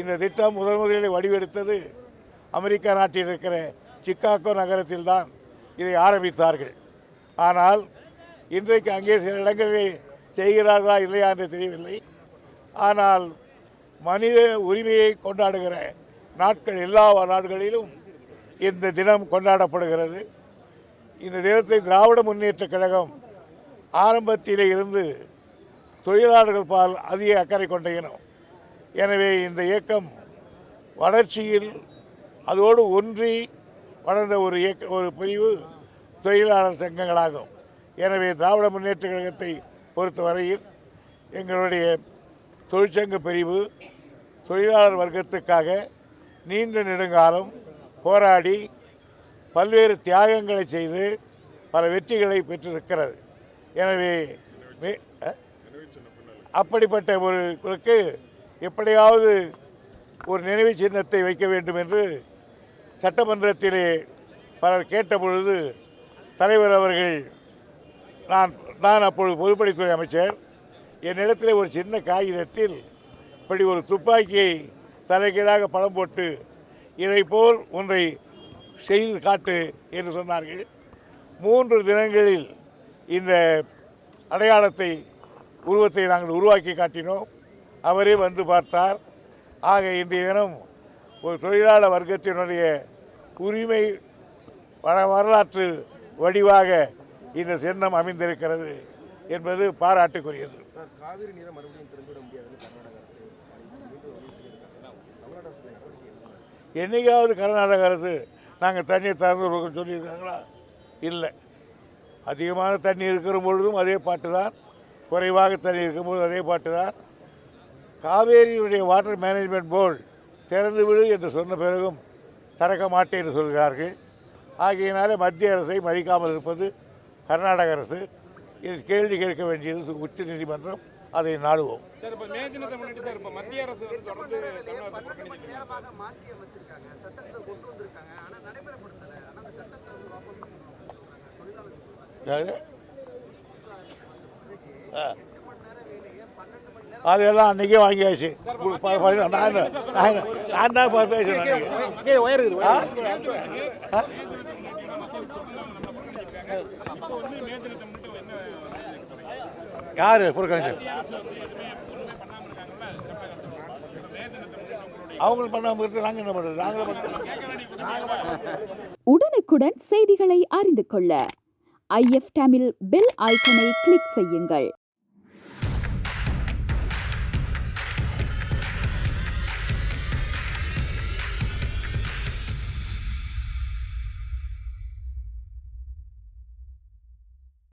இந்த திட்டம் முதன் முதலில் வடிவெடுத்தது அமெரிக்கா நாட்டில் இருக்கிற சிக்காகோ நகரத்தில்தான் இதை ஆரம்பித்தார்கள். ஆனால் இன்றைக்கு அங்கே சில இடங்களில் செய்கிறார்களா இல்லையா என்று தெரியவில்லை. ஆனால் மனித உரிமையை கொண்டாடுகிற நாட்கள் எல்லா நாடுகளிலும் இந்த தினம் கொண்டாடப்படுகிறது. இந்த தினத்தை திராவிட முன்னேற்றக் கழகம் ஆரம்பத்திலே இருந்து தொழிலாளர்கள் பால் அதிக அக்கறை கொண்ட இனம். எனவே இந்த இயக்கம் வளர்ச்சியில் அதோடு ஒன்றி வளர்ந்த ஒரு இயக்க ஒரு பிரிவு தொழிலாளர் சங்கங்களாகும். எனவே திராவிட முன்னேற்ற கழகத்தை பொறுத்தவரையில் எங்களுடைய தொழிற்சங்க பிரிவு தொழிலாளர் வர்க்கத்துக்காக நீண்ட நெடுங்காலம் போராடி பல்வேறு தியாகங்களை செய்து பல வெற்றிகளை பெற்றிருக்கிறது. எனவே மே- அப்படிப்பட்ட ஒருவருக்கு எப்படியாவது ஒரு நினைவு சின்னத்தை வைக்க வேண்டும் என்று சட்டமன்றத்திலே பலர் கேட்டபொழுது தலைவர் அவர்கள் நான் நான் அப்பொழுது பொதுப்பணித்துறை அமைச்சர் என்னிடத்தில் ஒரு சின்ன காகிதத்தில் இப்படி ஒரு துப்பாக்கியை தலைகீழாக படம் போட்டு இதை போல் ஒன்றை செய்து காட்டு என்று சொன்னார்கள். மூன்று தினங்களில் இந்த அடையாளத்தை உருவத்தை நாங்கள் உருவாக்கி காட்டினோம். அவரே வந்து பார்த்தார். ஆக இன்றைய தினம் ஒரு தொழிலாளர் வர்க்கத்தினுடைய உரிமை வர- வரலாற்று வடிவாக இந்த சின்னம் அமைந்திருக்கிறது என்பது பாராட்டுக்குரியது. என்னைக்காவது கர்நாடக அரசு நாங்கள் தண்ணியை திறந்து விடுறோம்னு சொல்லியிருக்காங்களா? இல்லை. அதிகமான தண்ணி இருக்கிற பொழுதும் அதே பாட்டு தான் குறைவாக தண்ணி இருக்கும்போது அதே பாட்டு தான் காவேரியுடைய வாட்டர் மேனேஜ்மெண்ட் போர்டு திறந்து விடு என்று சொன்ன பிறகும் திறக்க மாட்டேன் என்று சொல்கிறார்கள். ஆகையினாலே மத்திய அரசை மதிக்காமல் இருப்பது கர்நாடக அரசு. இது கேள்வி கேட்க வேண்டியது உச்ச நீதிமன்றம் அதை நாடுவோம். சார் அதெல்லாம் அன்றைக்கே வாங்கியாச்சு நான் நான் நான் தான் பேசுறேன் அன்னைக்கு. ஆ? ஆ? யாரு புறக்கணிச்சு இருக்கு நாங்கள் என்ன பண்ணுறது நாங்களும் உடனுக்குடன் செய்திகளை அறிந்து கொள்ள ஐஎஃப் டேமில் பெல் ஐக்கனை கிளிக் செய்யுங்கள்